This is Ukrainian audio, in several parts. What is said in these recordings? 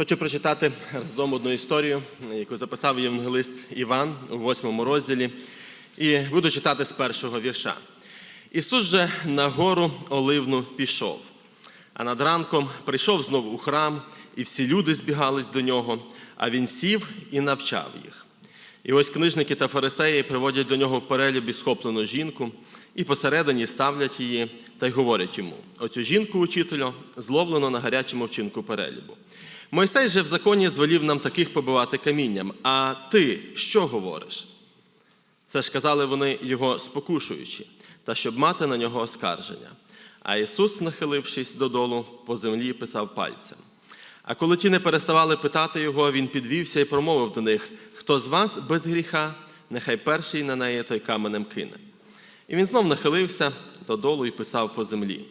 Хочу прочитати разом одну історію, яку записав євангелист Іван у восьмому розділі, і буду читати з першого вірша. Ісус же на гору Оливну пішов, а над ранком прийшов знову у храм, і всі люди збігались до нього, а він сів і навчав їх. І ось книжники та фарисеї приводять до нього в перелюбі схоплену жінку, і посередині ставлять її та й говорять йому: оцю жінку, учителю, зловлено на гарячому вчинку перелюбу. Мойсей же в законі звелів нам таких побивати камінням. А ти що говориш? Це ж казали вони його спокушуючи, та щоб мати на нього оскарження. А Ісус, нахилившись додолу, по землі писав пальцем. А коли ті не переставали питати його, він підвівся і промовив до них: Хто з вас без гріха, нехай перший на неї той каменем кине. І він знов нахилився додолу і писав по землі.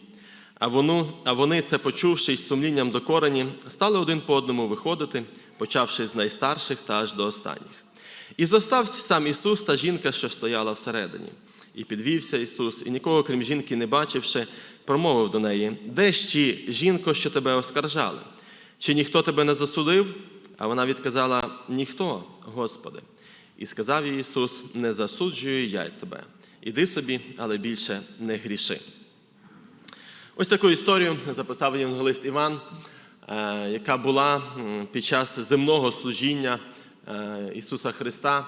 А вони, а вони, це почувши з сумлінням до корені, стали один по одному виходити, почавши з найстарших та аж до останніх. І зостався сам Ісус та жінка, що стояла всередині. І підвівся Ісус, і нікого, крім жінки, не бачивши, промовив до неї: Де ж ті, жінко, що тебе оскаржали? Чи ніхто тебе не засудив? А вона відказала: Ніхто, Господи. І сказав їй Ісус: Не засуджую я й тебе. Іди собі, але більше не гріши. Ось таку історію записав євангелист Іван, е, яка була під час земного служіння е, Ісуса Христа.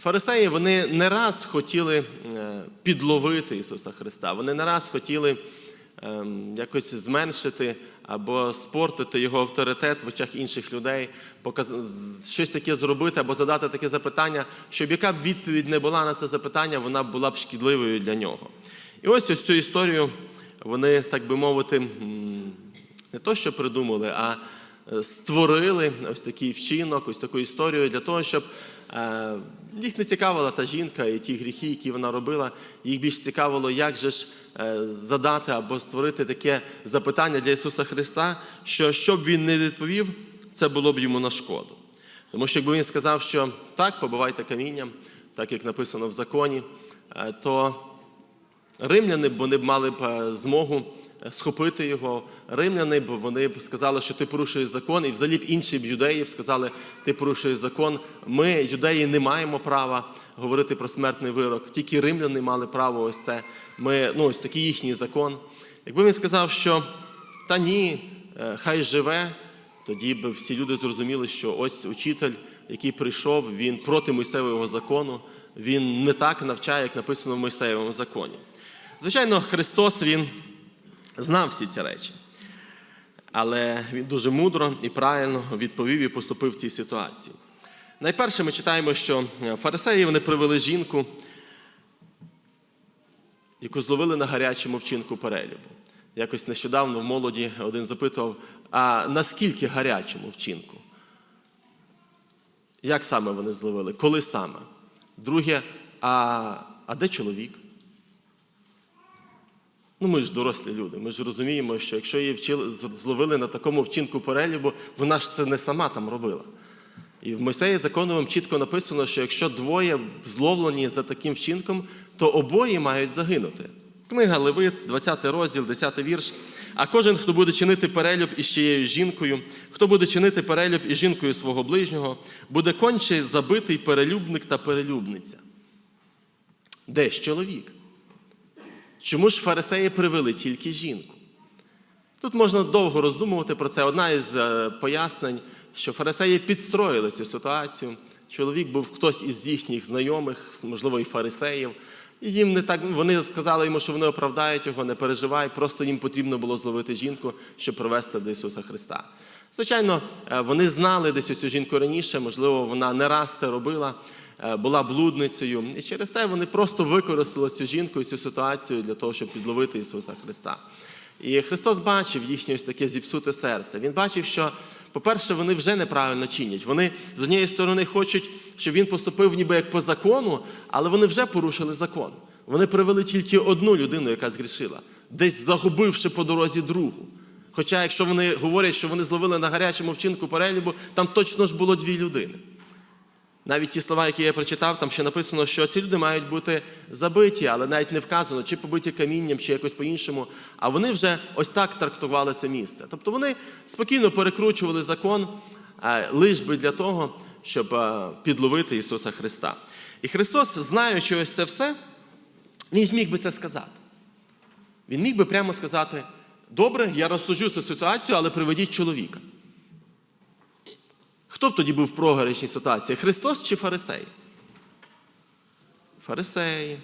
Фарисеї вони не раз хотіли е, підловити Ісуса Христа, вони не раз хотіли ем, якось зменшити або спортити його авторитет в очах інших людей, щось таке зробити або задати таке запитання, щоб яка б відповідь не була на це запитання, вона була б шкідливою для нього. І ось ось цю історію вони, так би мовити, не то, що придумали, а е, створили ось такий вчинок, ось таку історію для того, щоб е, їх не цікавила та жінка і ті гріхи, які вона робила. Їх більш цікавило, як же ж е, задати або створити таке запитання для Ісуса Христа, що щоб він не відповів, це було б йому на шкоду. Тому що якби він сказав, що так, побивайте камінням, так як написано в законі, то Римляни б вони б мали б е, змогу е, схопити його. Римляни б вони б сказали, що ти порушуєш закон, і взагалі б інші б юдеї б сказали, ти порушуєш закон. Ми, юдеї, не маємо права говорити про смертний вирок. Тільки римляни мали право ось це. Ми, ну, ось такий їхній закон. Якби він сказав, що та ні, е, хай живе, тоді б всі люди зрозуміли, що ось учитель, який прийшов, він проти Мойсеєвого закону, він не так навчає, як написано в Мойсеєвому законі. Звичайно, Христос Він знав всі ці речі, але Він дуже мудро і правильно відповів і поступив в цій ситуації. Найперше ми читаємо, що фарисеї вони привели жінку, яку зловили на гарячому вчинку перелюбу. Якось нещодавно в молоді один запитував, а наскільки гарячому вчинку? Як саме вони зловили? Коли саме? Друге, а, а де чоловік? Ну, ми ж дорослі люди. Ми ж розуміємо, що якщо її вчили, зловили на такому вчинку перелюбу, вона ж це не сама там робила. І в Мойсеї законовим чітко написано, що якщо двоє зловлені за таким вчинком, то обоє мають загинути. Книга Левит, 20 розділ, 10 вірш. А кожен, хто буде чинити перелюб із чиєю жінкою, хто буде чинити перелюб із жінкою свого ближнього, буде конче забитий перелюбник та перелюбниця. Де ж чоловік? Чому ж фарисеї привели тільки жінку? Тут можна довго роздумувати про це. Одна із е, пояснень, що фарисеї підстроїли цю ситуацію. Чоловік був хтось із їхніх знайомих, можливо, і фарисеїв. І їм не так, вони сказали йому, що вони оправдають його, не переживай, просто їм потрібно було зловити жінку, щоб привести до Ісуса Христа. Звичайно, е, вони знали десь цю жінку раніше, можливо, вона не раз це робила, була блудницею. І через те вони просто використали цю жінку і цю ситуацію для того, щоб підловити Ісуса Христа. І Христос бачив їхнє ось таке зіпсуте серце. Він бачив, що, по-перше, вони вже неправильно чинять. Вони з однієї сторони хочуть, щоб він поступив ніби як по закону, але вони вже порушили закон. Вони привели тільки одну людину, яка згрішила, десь загубивши по дорозі другу. Хоча, якщо вони говорять, що вони зловили на гарячому вчинку перелюбу, там точно ж було дві людини. Навіть ті слова, які я прочитав, там ще написано, що ці люди мають бути забиті, але навіть не вказано, чи побиті камінням, чи якось по-іншому. А вони вже ось так трактували це місце. Тобто вони спокійно перекручували закон е, лиш би для того, щоб е, підловити Ісуса Христа. І Христос, знаючи ось це все, Він ж міг би це сказати. Він міг би прямо сказати: добре, я розсуджу цю ситуацію, але приведіть чоловіка. Хто б тоді був в програшній ситуації? Христос чи фарисей? Фарисеї.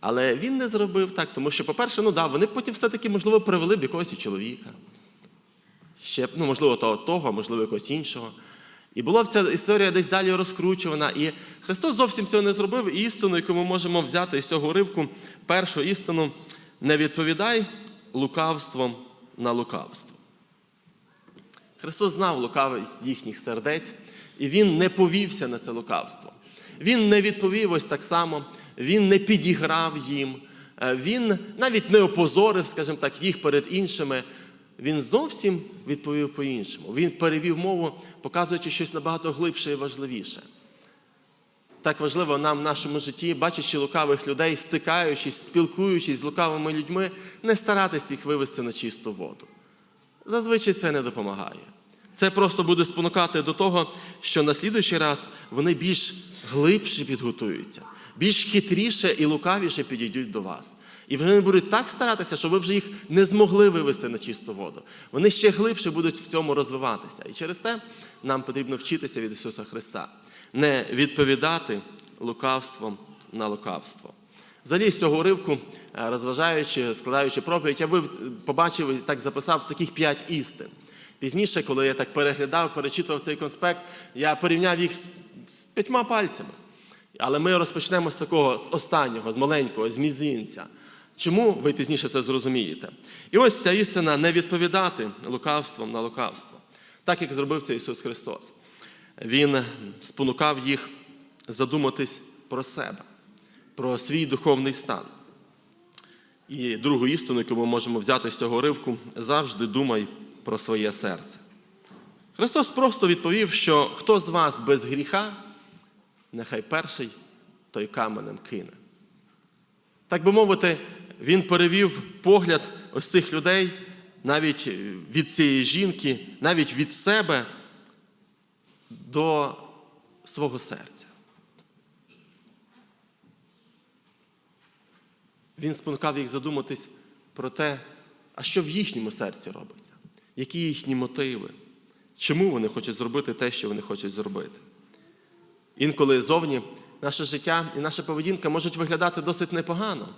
Але він не зробив так, тому що, по-перше, ну да, вони потім все-таки, можливо, привели б якогось чоловіка. Ще, ну, можливо, того, того, можливо, якогось іншого. І була б ця історія десь далі розкручувана. І Христос зовсім цього не зробив. І істину, яку ми можемо взяти із цього уривку, першу істину не відповідай лукавством на лукавство. Христос знав лукавість їхніх сердець, і Він не повівся на це лукавство. Він не відповів ось так само, він не підіграв їм, е, він навіть не опозорив, скажімо так, їх перед іншими. Він зовсім відповів по-іншому. Він перевів мову, показуючи щось набагато глибше і важливіше. Так важливо нам в нашому житті, бачачи лукавих людей, стикаючись, спілкуючись з лукавими людьми, не старатись їх вивести на чисту воду. Зазвичай це не допомагає. Це просто буде спонукати до того, що на слідуючий раз вони більш глибше підготуються, більш хитріше і лукавіше підійдуть до вас. І вони будуть так старатися, що ви вже їх не змогли вивести на чисту воду. Вони ще глибше будуть в цьому розвиватися. І через те нам потрібно вчитися від Ісуса Христа, не відповідати лукавством на лукавство. Взагалі з цього уривку, е, розважаючи, складаючи проповідь, я побачив і так записав таких п'ять істин. Пізніше, коли я так переглядав, перечитував цей конспект, я порівняв їх з, з п'ятьма пальцями. Але ми розпочнемо з такого, з останнього, з маленького, з мізинця. Чому ви пізніше це зрозумієте? І ось ця істина не відповідати лукавством на лукавство, так як зробив це Ісус Христос. Він спонукав їх задуматись про себе, про свій духовний стан. І другу істину, яку ми можемо взяти з цього ривку, завжди думай про своє серце. Христос просто відповів, що хто з вас без гріха, нехай перший той каменем кине. Так би мовити, він перевів погляд ось цих людей навіть від цієї жінки, навіть від себе до свого серця. Він спонукав їх задуматись про те, а що в їхньому серці робиться, які їхні мотиви, чому вони хочуть зробити те, що вони хочуть зробити. Інколи зовні наше життя і наша поведінка можуть виглядати досить непогано,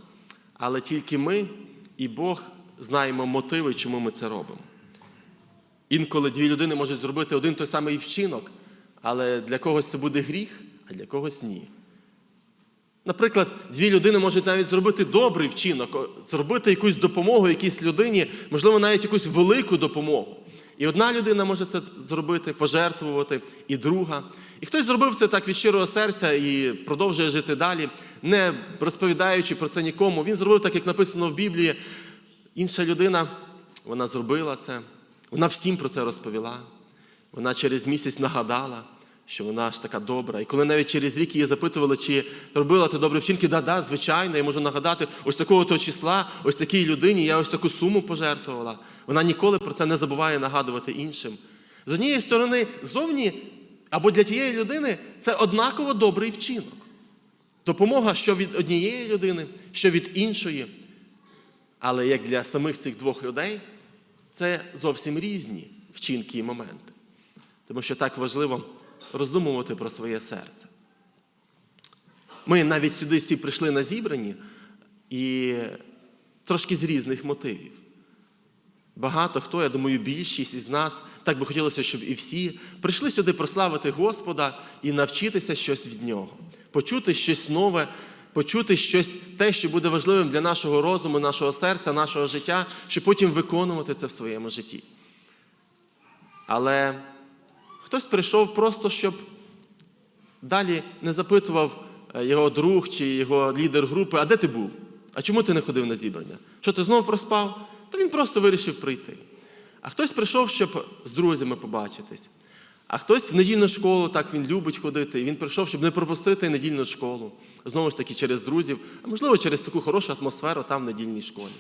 але тільки ми і Бог знаємо мотиви, чому ми це робимо. Інколи дві людини можуть зробити один той самий вчинок, але для когось це буде гріх, а для когось ні. Наприклад, дві людини можуть навіть зробити добрий вчинок, зробити якусь допомогу якійсь людині, можливо, навіть якусь велику допомогу. І одна людина може це зробити, пожертвувати, і друга. І хтось зробив це так від щирого серця і продовжує жити далі, не розповідаючи про це нікому. Він зробив так, як написано в Біблії. Інша людина, вона зробила це, вона всім про це розповіла. Вона через місяць нагадала, що вона ж така добра. І коли навіть через рік її запитували, чи робила ти добрі вчинки, да, да, звичайно, я можу нагадати, ось такого то числа, ось такій людині я ось таку суму пожертвувала. Вона ніколи про це не забуває нагадувати іншим. З однієї сторони, зовні або для тієї людини це однаково добрий вчинок. Допомога що від однієї людини, що від іншої. Але як для самих цих двох людей, це зовсім різні вчинки і моменти. Тому що так важливо роздумувати про своє серце. Ми навіть сюди всі прийшли на зібрані і трошки з різних мотивів. Багато хто, я думаю, більшість із нас, так би хотілося, щоб і всі прийшли сюди прославити Господа і навчитися щось від Нього, почути щось нове, почути щось те, що буде важливим для нашого розуму, нашого серця, нашого життя, щоб потім виконувати це в своєму житті. Але хтось прийшов просто, щоб далі не запитував е, його друг чи його лідер групи, а де ти був? А чому ти не ходив на зібрання? Що ти знову проспав? То він просто вирішив прийти. А хтось прийшов, щоб з друзями побачитись. А хтось в недільну школу, так він любить ходити, і він прийшов, щоб не пропустити недільну школу. Знову ж таки, через друзів, а можливо, через таку хорошу атмосферу там в недільній школі.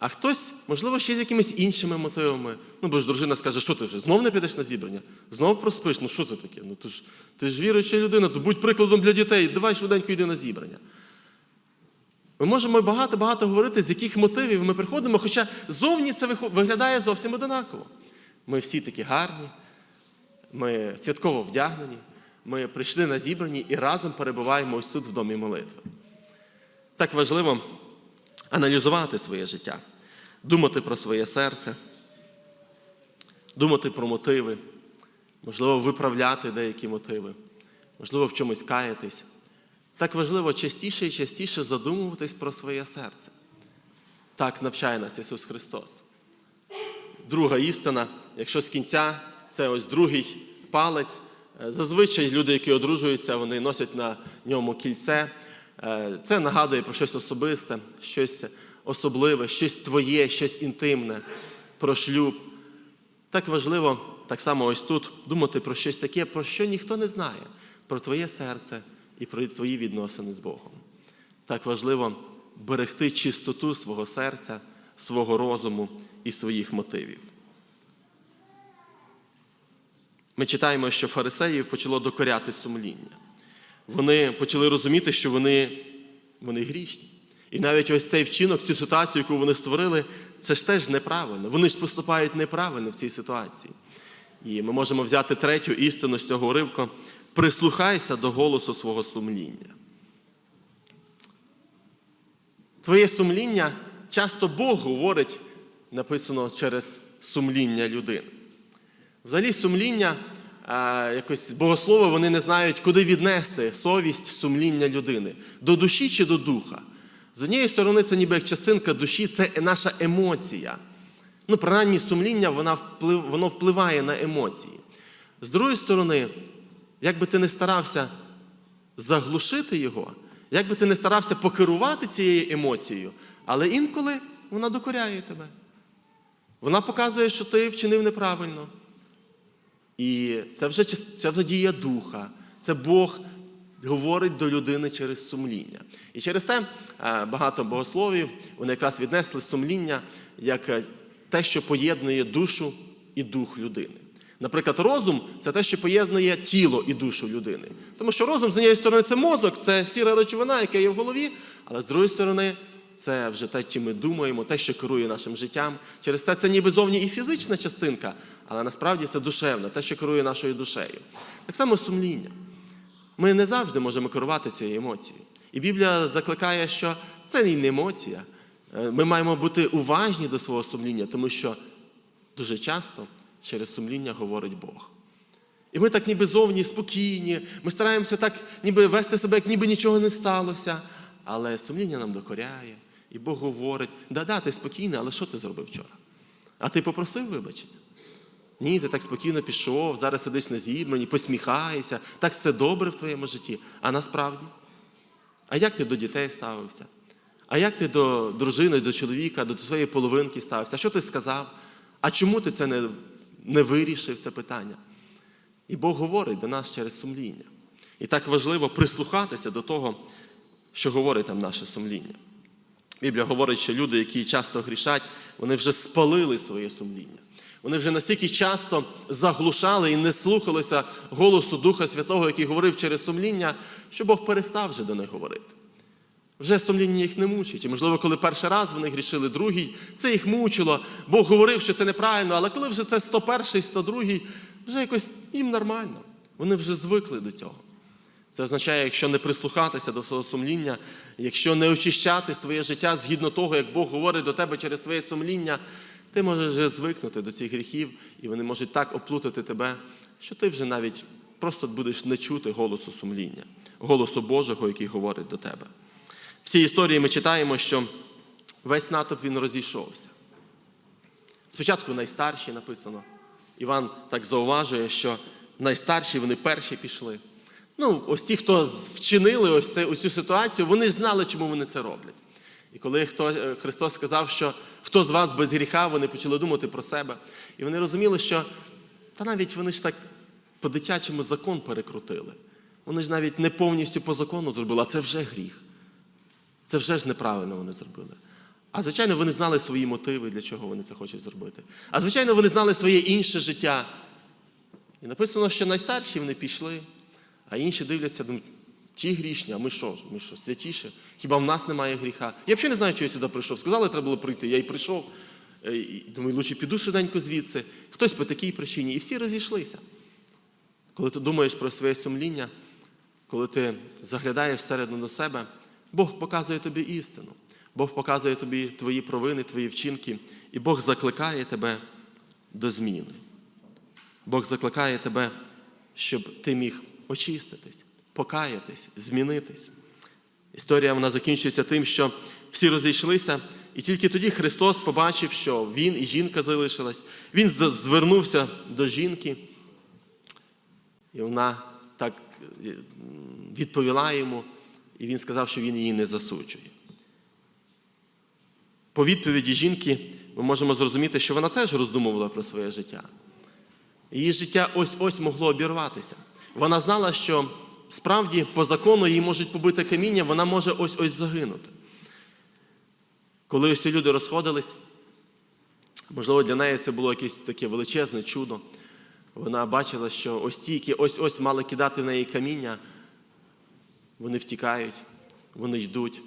А хтось, можливо, ще з якимись іншими мотивами. Ну, бо ж дружина скаже, що ти вже знов не підеш на зібрання? Знов проспиш? Ну що це таке? Ну ти ж ти ж віруюча людина, то будь прикладом для дітей, давай швиденько йди на зібрання. Ми можемо багато-багато говорити, з яких мотивів ми приходимо, хоча зовні це виглядає зовсім одинаково. Ми всі такі гарні, ми святково вдягнені, ми прийшли на зібрані і разом перебуваємо ось тут в домі молитви. Так важливо аналізувати своє життя, думати про своє серце, думати про мотиви, можливо, виправляти деякі мотиви, можливо, в чомусь каятись. Так важливо частіше і частіше задумуватись про своє серце. Так навчає нас Ісус Христос. Друга істина, якщо з кінця це ось другий палець. Е, Зазвичай люди, які одружуються, вони носять на ньому кільце. Е, Це нагадує про щось особисте, щось особливе, щось твоє, щось інтимне, про шлюб. Так важливо, так само ось тут, думати про щось таке, про що ніхто не знає, про твоє серце і про твої відносини з Богом. Так важливо берегти чистоту свого серця, свого розуму і своїх мотивів. Ми читаємо, що фарисеїв почало докоряти сумління. Вони почали розуміти, що вони, вони грішні. І навіть ось цей вчинок, цю ситуацію, яку вони створили, це ж теж неправильно. Вони ж поступають неправильно в цій ситуації. І ми можемо взяти третю істину з цього уривку. Прислухайся до голосу свого сумління. Твоє сумління часто Бог говорить, написано через сумління людини. Взагалі, сумління, а, якось богослови, вони не знають, куди віднести совість сумління людини до душі чи до духа. З однієї сторони, це ніби як частинка душі, це наша емоція. Ну, принаймні, сумління вона вплив, воно впливає на емоції. З другої сторони, як би ти не старався заглушити його, як би ти не старався покерувати цією емоцією, але інколи вона докоряє тебе. Вона показує, що ти вчинив неправильно. І це вже, це вже дія духа. Це Бог говорить до людини через сумління. І через те е, багато богословів вони якраз віднесли сумління як е, те, що поєднує душу і дух людини. Наприклад, розум це те, що поєднує тіло і душу людини. Тому що розум, з однієї сторони, це мозок, це сіра речовина, яка є в голові, але з другої сторони, це вже те, чим ми думаємо, те, що керує нашим життям. Через те це ніби зовні і фізична частинка, але насправді це душевна, те, що керує нашою душею. Так само сумління. Ми не завжди можемо керувати цією емоцією. І Біблія закликає, що це не емоція. Е, Ми маємо бути уважні до свого сумління, тому що дуже часто через сумління говорить Бог. І ми так ніби зовні спокійні, ми стараємося так ніби вести себе, як ніби нічого не сталося. Але сумління нам докоряє, і Бог говорить: да-да, ти спокійний, але що ти зробив вчора? А ти попросив вибачення? Ні, ти так спокійно пішов, зараз сидиш на зібранні, посміхаєшся, так все добре в твоєму житті. А насправді? А як ти до дітей ставився? А як ти до дружини, до чоловіка, до своєї половинки ставився? Що ти сказав? А чому ти це не, не вирішив, це питання? І Бог говорить до нас через сумління. І так важливо прислухатися до того, що говорить нам наше сумління. Біблія говорить, що люди, які часто грішать, вони вже спалили своє сумління. Вони вже настільки часто заглушали і не слухалися голосу Духа Святого, який говорив через сумління, що Бог перестав вже до них говорити. Вже сумління їх не мучить. І, можливо, коли перший раз вони грішили другий, це їх мучило. Бог говорив, що це неправильно, але коли вже це 101, 102, вже якось їм нормально. Вони вже звикли до цього. Це означає, якщо не прислухатися до свого сумління, якщо не очищати своє життя згідно того, як Бог говорить до тебе через твоє сумління, ти можеш вже звикнути до цих гріхів, і вони можуть так оплутати тебе, що ти вже навіть просто будеш не чути голосу сумління, голосу Божого, який говорить до тебе. В цій історії ми читаємо, що весь натовп він розійшовся. Спочатку найстарші написано. Іван так зауважує, що найстарші вони перші пішли. Ну, ось ті, хто вчинили ось, цю ситуацію, вони знали, чому вони це роблять. І коли хто, е, Христос сказав, що хто з вас без гріха, вони почали думати про себе. І вони розуміли, що Та навіть вони ж так по-дитячому закон перекрутили. Вони ж навіть не повністю по закону зробили, а це вже гріх. Це вже ж неправильно вони зробили. А звичайно, вони знали свої мотиви, для чого вони це хочуть зробити. А звичайно, вони знали своє інше життя. І написано, що найстарші вони пішли, а інші дивляться, думають, ті грішні, а ми що? Ми що, святіше? Хіба в нас немає гріха? Я взагалі не знаю, чого я сюди прийшов. Сказали, треба було прийти. Я й прийшов. Е, Думаю, лучше піду швиденько звідси. Хтось по такій причині. І всі розійшлися. Коли ти думаєш про своє сумління, коли ти заглядаєш всередину до себе, Бог показує тобі істину. Бог показує тобі твої провини, твої вчинки, і Бог закликає тебе до зміни. Бог закликає тебе, щоб ти міг очиститись, покаятись, змінитись. Історія вона закінчується тим, що всі розійшлися, і тільки тоді Христос побачив, що Він і жінка залишилась. Він звернувся до жінки, і вона так е, відповіла йому, і він сказав, що він її не засуджує. По відповіді жінки ми можемо зрозуміти, що вона теж роздумувала про своє життя. Її життя ось-ось могло обірватися. Вона знала, що справді по закону її можуть побити каміння, вона може ось-ось загинути. Коли ось ці люди розходились, можливо, для неї це було якесь таке величезне чудо. Вона бачила, що ось ті, які ось-ось мали кидати в неї каміння, вони втікають, вони йдуть.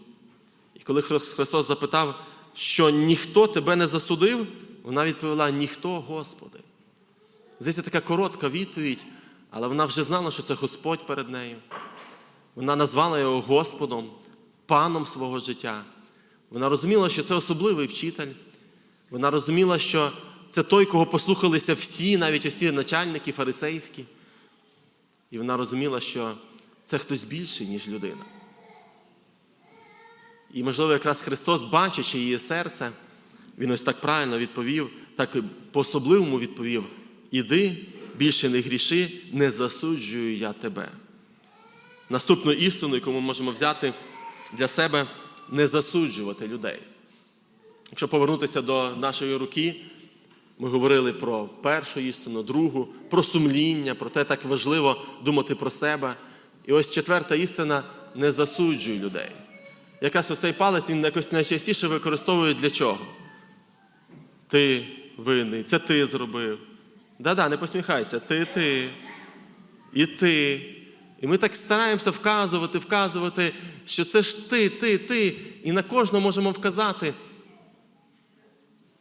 І коли Христос запитав, що ніхто тебе не засудив, вона відповіла: ніхто, Господи. Здається, така коротка відповідь, але вона вже знала, що це Господь перед нею. Вона назвала його Господом, паном свого життя. Вона розуміла, що це особливий вчитель. Вона розуміла, що це той, кого послухалися всі, навіть усі начальники фарисейські. І вона розуміла, що це хтось більший, ніж людина. І, можливо, якраз Христос, бачачи її серце, Він ось так правильно відповів, так по-особливому відповів: Іди, більше не гріши, не засуджую я тебе. Наступну істину, яку ми можемо взяти для себе, не засуджувати людей. Якщо повернутися до нашої руки, ми говорили про першу істину, другу, про сумління, про те, так важливо думати про себе. І ось четверта істина не засуджуй людей. Якраз оцей палець він якось найчастіше використовує для чого? Ти винний, це ти зробив. Да-да, не посміхайся, ти, ти. І ти. І ми так стараємося вказувати, вказувати, що це ж ти, ти, ти. І на кожного можемо вказати.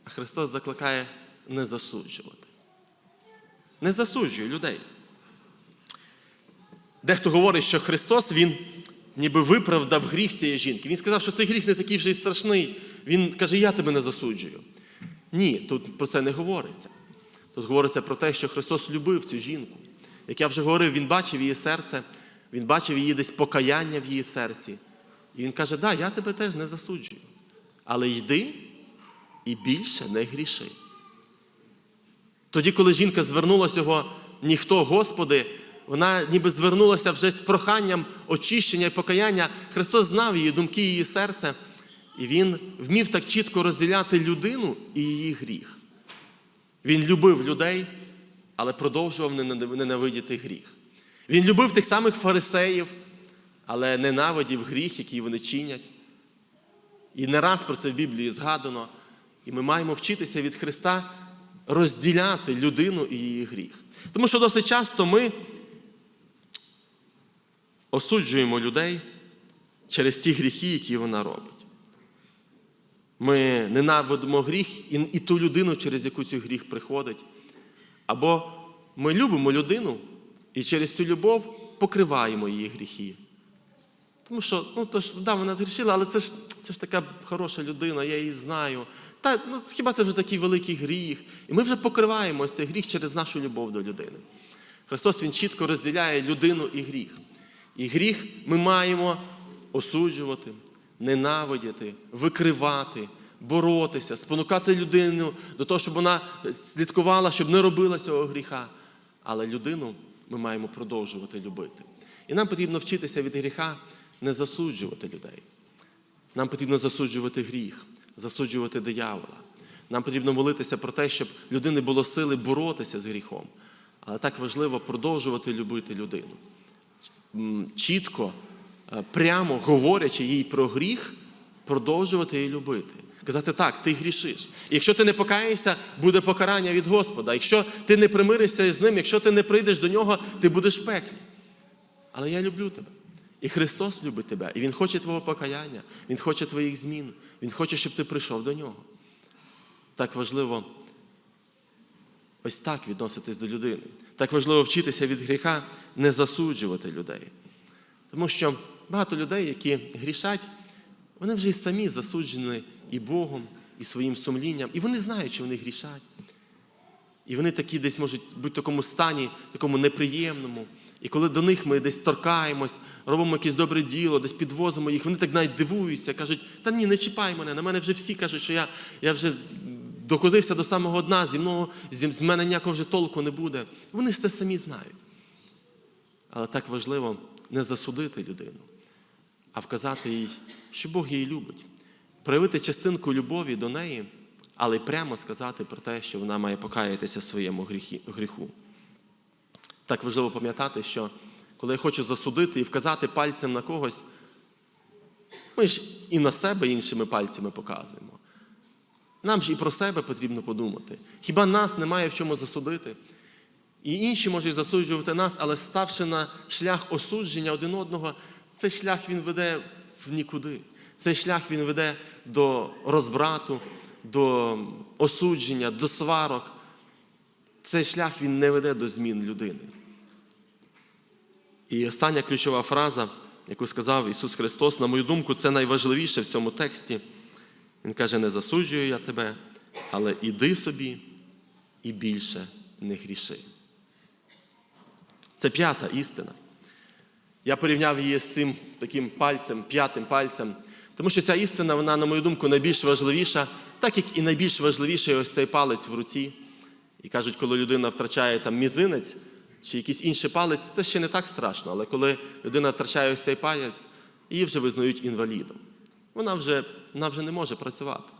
А Христос закликає не засуджувати. Не засуджуй людей. Дехто говорить, що Христос Він ніби виправдав гріх цієї жінки. Він сказав, що цей гріх не такий вже й страшний. Він каже, я тебе не засуджую. Ні, тут про це не говориться. Тут говориться про те, що Христос любив цю жінку. Як я вже говорив, Він бачив її серце, Він бачив її десь покаяння в її серці. І Він каже, да, я тебе теж не засуджую. Але йди і більше не гріши. Тоді, коли жінка звернулася його, ніхто, Господи, вона ніби звернулася вже з проханням очищення і покаяння. Христос знав її думки, її серце, і Він вмів так чітко розділяти людину і її гріх. Він любив людей, але продовжував ненавидіти гріх. Він любив тих самих фарисеїв, але ненавидів гріх, який вони чинять. І не раз про це в Біблії згадано. І ми маємо вчитися від Христа розділяти людину і її гріх. Тому що досить часто ми осуджуємо людей через ті гріхи, які вона робить. Ми ненавидимо гріх і, і ту людину, через яку цей гріх приходить. Або ми любимо людину і через цю любов покриваємо її гріхи. Тому що, ну то ж, да, вона згрішила, але це ж, це ж така хороша людина, я її знаю. Та ну, хіба це вже такий великий гріх? І ми вже покриваємо цей гріх через нашу любов до людини. Христос Він чітко розділяє людину і гріх. І гріх ми маємо осуджувати, ненавидіти, викривати, боротися, спонукати людину до того, щоб вона слідкувала, щоб не робила цього гріха. Але людину ми маємо продовжувати любити. І нам потрібно вчитися від гріха не засуджувати людей. Нам потрібно засуджувати гріх, засуджувати диявола. Нам потрібно молитися про те, щоб людини було сили боротися з гріхом, Але так важливо продовжувати любити людину. Чітко, прямо говорячи їй про гріх, продовжувати її любити. Казати, так, ти грішиш. І якщо ти не покаєшся, буде покарання від Господа. Якщо ти не примиришся з ним, якщо ти не прийдеш до нього, ти будеш в пеклі. Але я люблю тебе. І Христос любить тебе. І Він хоче твого покаяння, Він хоче твоїх змін, Він хоче, щоб ти прийшов до нього. Так важливо ось так відноситись до людини. Так важливо вчитися від гріха, не засуджувати людей. Тому що багато людей, які грішать, вони вже й самі засуджені і Богом, і своїм сумлінням, і вони знають, що вони грішать. І вони такі десь можуть бути в такому стані, такому неприємному. І коли до них ми десь торкаємось, робимо якесь добре діло, десь підвозимо їх, вони так навіть дивуються, кажуть, та ні, не чіпай мене, на мене вже всі кажуть, що я, я вже докотився до самого дна, зі мною, з мене ніякого вже толку не буде. Вони це самі знають. Але так важливо не засудити людину, а вказати їй, що Бог її любить, проявити частинку любові до неї, але й прямо сказати про те, що вона має покаятися своєму гріху. Так важливо пам'ятати, що коли я хочу засудити і вказати пальцем на когось, ми ж і на себе іншими пальцями показуємо. Нам ж і про себе потрібно подумати. Хіба нас немає в чому засудити? І інші можуть засуджувати нас, але ставши на шлях осудження один одного, цей шлях він веде в нікуди. Цей шлях він веде до розбрату, до осудження, до сварок. Цей шлях він не веде до змін людини. І остання ключова фраза, яку сказав Ісус Христос, на мою думку, це найважливіше в цьому тексті. Він каже: не засуджую я тебе, але іди собі і більше не гріши. Це п'ята істина. Я порівняв її з цим таким пальцем, п'ятим пальцем, тому що ця істина, вона, на мою думку, найбільш важливіша, так як і найбільш важливіший ось цей палець в руці. І кажуть, коли людина втрачає там мізинець чи якийсь інший палець, це ще не так страшно. Але коли людина втрачає ось цей палець, її вже визнають інвалідом. Вона вже, вона вже не може працювати.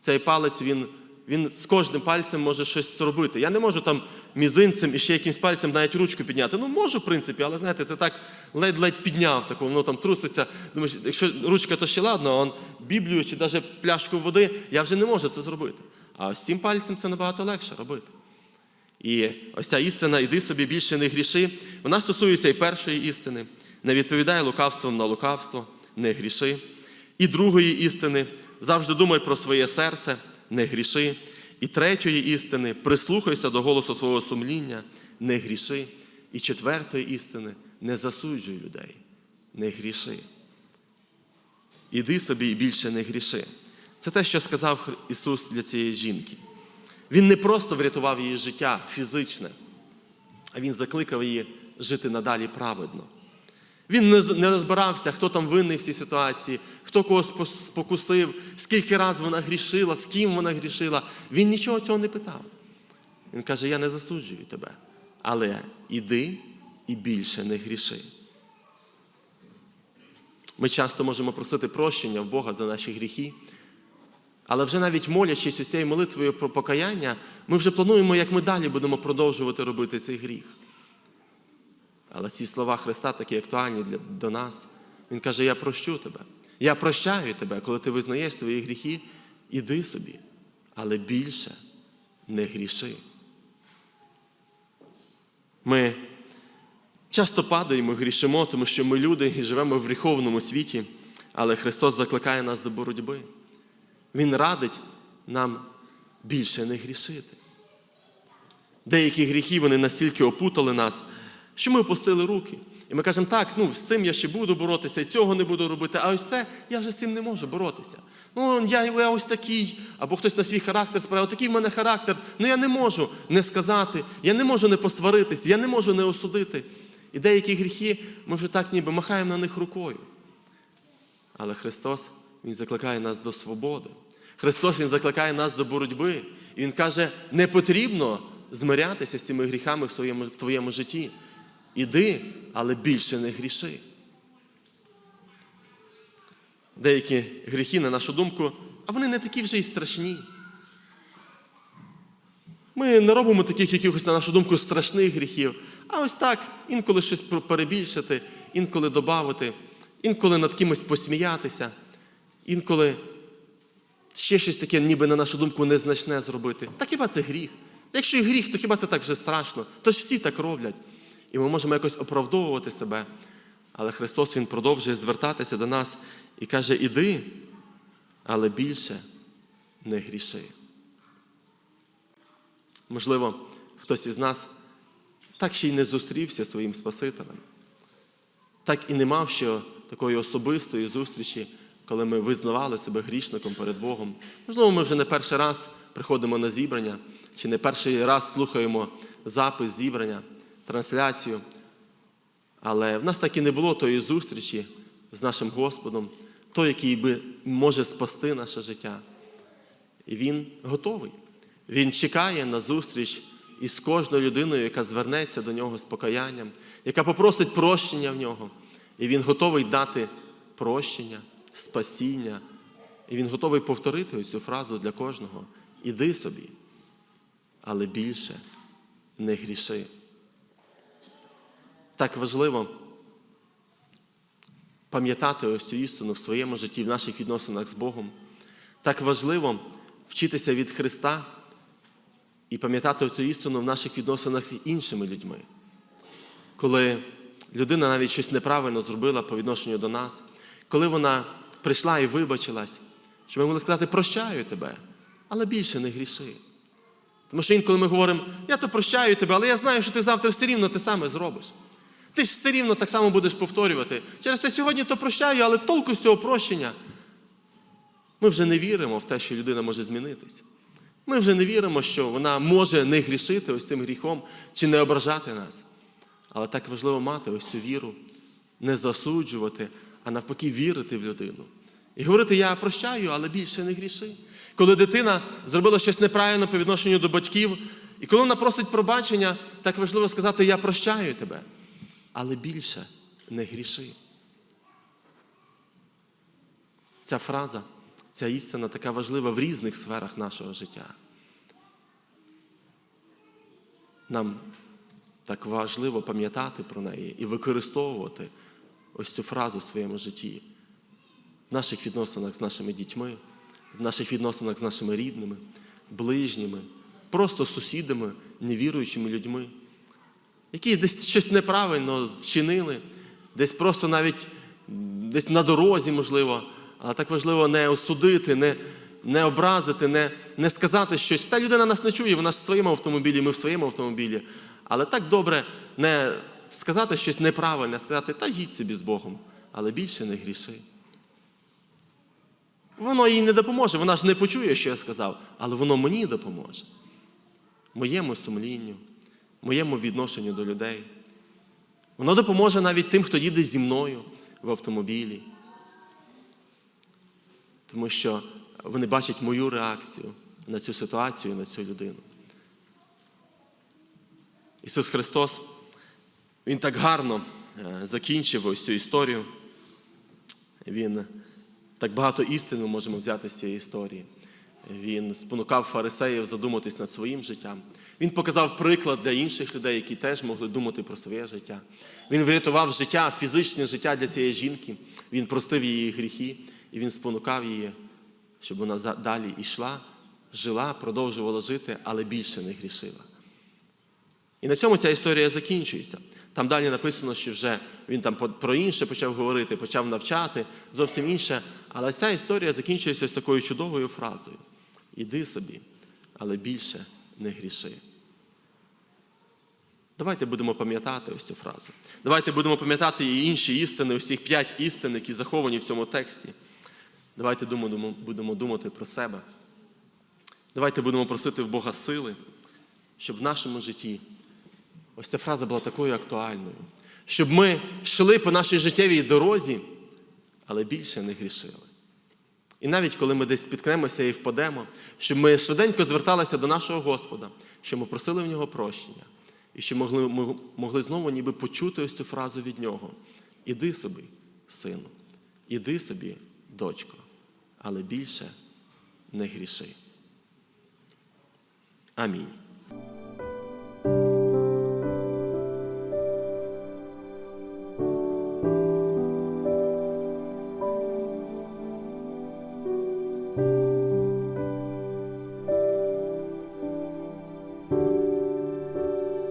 Цей палець він, він з кожним пальцем може щось зробити. Я не можу там мізинцем і ще якимсь пальцем навіть ручку підняти. Ну, можу, в принципі, але знаєте, це так ледь-ледь підняв, таку, воно там труситься. Думаєш, якщо ручка, то ще ладно, а он Біблію чи навіть пляшку води, я вже не можу це зробити. А ось цим пальцем це набагато легше робити. І ось ця істина, іди собі більше не гріши. Вона стосується і першої істини, не відповідає лукавством на лукавство, не гріши. І другої істини, завжди думай про своє серце, не гріши. І третьої істини, прислухайся до голосу свого сумління, не гріши. І четвертої істини, не засуджуй людей, не гріши. Іди собі і більше не гріши. Це те, що сказав Ісус для цієї жінки. Він не просто врятував її життя фізичне, а Він закликав її жити надалі праведно. Він не розбирався, хто там винний в цій ситуації, хто когось спокусив, скільки разів вона грішила, з ким вона грішила. Він нічого цього не питав. Він каже: Я не засуджую тебе, але іди і більше не гріши. Ми часто можемо просити прощення в Бога за наші гріхи, але вже навіть молячись цією молитвою про покаяння, ми вже плануємо, як ми далі будемо продовжувати робити цей гріх. Але ці слова Христа такі актуальні для, до нас. Він каже: Я прощу тебе. Я прощаю тебе, коли ти визнаєш свої гріхи, іди собі, але більше не гріши. Ми часто падаємо, грішимо, тому що ми люди і живемо в гріховному світі, але Христос закликає нас до боротьби. Він радить нам більше не грішити. Деякі гріхи вони настільки опутали нас, що ми опустили руки. І ми кажемо, так, ну з цим я ще буду боротися, і цього не буду робити, а ось це я вже з цим не можу боротися. Ну, я, я ось такий, або хтось на свій характер справив, такий в мене характер. Ну я не можу не сказати, я не можу не посваритись, я не можу не осудити. І деякі гріхи ми вже так ніби махаємо на них рукою. Але Христос Він закликає нас до свободи. Христос Він закликає нас до боротьби. І Він каже, не потрібно змирятися з цими гріхами в, своєму, в твоєму житті. Іди, але більше не гріши. Деякі гріхи, на нашу думку, а вони не такі вже й страшні. Ми не робимо таких якихось, на нашу думку, страшних гріхів. А ось так, інколи щось перебільшити, інколи додати, інколи над кимось посміятися, інколи ще щось таке, ніби на нашу думку, незначне зробити. Та хіба це гріх? Якщо і гріх, то хіба це так вже страшно? Тож всі так роблять. І ми можемо якось оправдовувати себе. Але Христос Він продовжує звертатися до нас і каже: іди, але більше не гріши. Можливо, хтось із нас так ще й не зустрівся своїм Спасителем, так і не мав ще такої особистої зустрічі, коли ми визнавали себе грішником перед Богом. Можливо, ми вже не перший раз приходимо на зібрання, чи не перший раз слухаємо запис зібрання, трансляцію. Але в нас так і не було тої зустрічі з нашим Господом, той, який би може спасти наше життя. І Він готовий. Він чекає на зустріч із кожною людиною, яка звернеться до нього з покаянням, яка попросить прощення в нього. І він готовий дати прощення, спасіння. І він готовий повторити цю фразу для кожного. Іди собі, але більше не гріши. Так важливо пам'ятати ось цю істину в своєму житті, в наших відносинах з Богом. Так важливо вчитися від Христа і пам'ятати цю істину в наших відносинах з іншими людьми. Коли людина навіть щось неправильно зробила по відношенню до нас, коли вона прийшла і вибачилась, щоб ми могли сказати, прощаю тебе, але більше не гріши. Тому що інколи ми говоримо, я то прощаю тебе, але я знаю, що ти завтра все рівно те саме зробиш. Ти ж все рівно так само будеш повторювати. Через те сьогодні то прощаю, але толку з цього прощення. Ми вже не віримо в те, що людина може змінитись. Ми вже не віримо, що вона може не грішити ось цим гріхом чи не ображати нас. Але так важливо мати ось цю віру, не засуджувати, а навпаки, вірити в людину. І говорити, я прощаю, але більше не гріши. Коли дитина зробила щось неправильно по відношенню до батьків, і коли вона просить пробачення, так важливо сказати, я прощаю тебе, але більше не гріши. Ця фраза, ця істина така важлива в різних сферах нашого життя. Нам так важливо пам'ятати про неї і використовувати ось цю фразу в своєму житті, в наших відносинах з нашими дітьми, в наших відносинах з нашими рідними, ближніми, просто сусідами, невіруючими людьми, які десь щось неправильно вчинили, десь просто навіть десь на дорозі, можливо, але так важливо не осудити, не не образити, не не сказати щось. Та людина нас не чує, вона в своєму автомобілі, ми в своєму автомобілі. Але так добре не сказати щось неправильне, сказати, та їдь собі з Богом, але більше не гріши. Воно їй не допоможе, вона ж не почує, що я сказав, але воно мені допоможе. Моєму сумлінню, моєму відношенню до людей. Воно допоможе навіть тим, хто їде зі мною в автомобілі. Тому що вони бачать мою реакцію на цю ситуацію, на цю людину. Ісус Христос, Він так гарно е, закінчив ось цю історію. Він так багато істини можемо взяти з цієї історії. Він спонукав фарисеїв задуматись над своїм життям. Він показав приклад для інших людей, які теж могли думати про своє життя. Він врятував життя, фізичне життя для цієї жінки. Він простив її гріхи, і він спонукав її, щоб вона далі йшла, жила, продовжувала жити, але більше не грішила. І на цьому ця історія закінчується. Там далі написано, що вже він там про інше почав говорити, почав навчати, зовсім інше. Але ця історія закінчується ось такою чудовою фразою: Іди собі, але більше не гріши. Давайте будемо пам'ятати ось цю фразу. Давайте будемо пам'ятати і інші істини, ось цих п'ять істин, які заховані в цьому тексті. Давайте будемо думати про себе. Давайте будемо просити в Бога сили, щоб в нашому житті ось ця фраза була такою актуальною, щоб ми йшли по нашій життєвій дорозі, але більше не грішили. І навіть коли ми десь спіткнемося і впадемо, щоб ми швиденько зверталися до нашого Господа, щоб ми просили в нього прощення, і щоб могли, ми могли знову ніби почути ось цю фразу від нього. Іди собі, сину, іди собі, дочко, але більше не гріши. Амінь.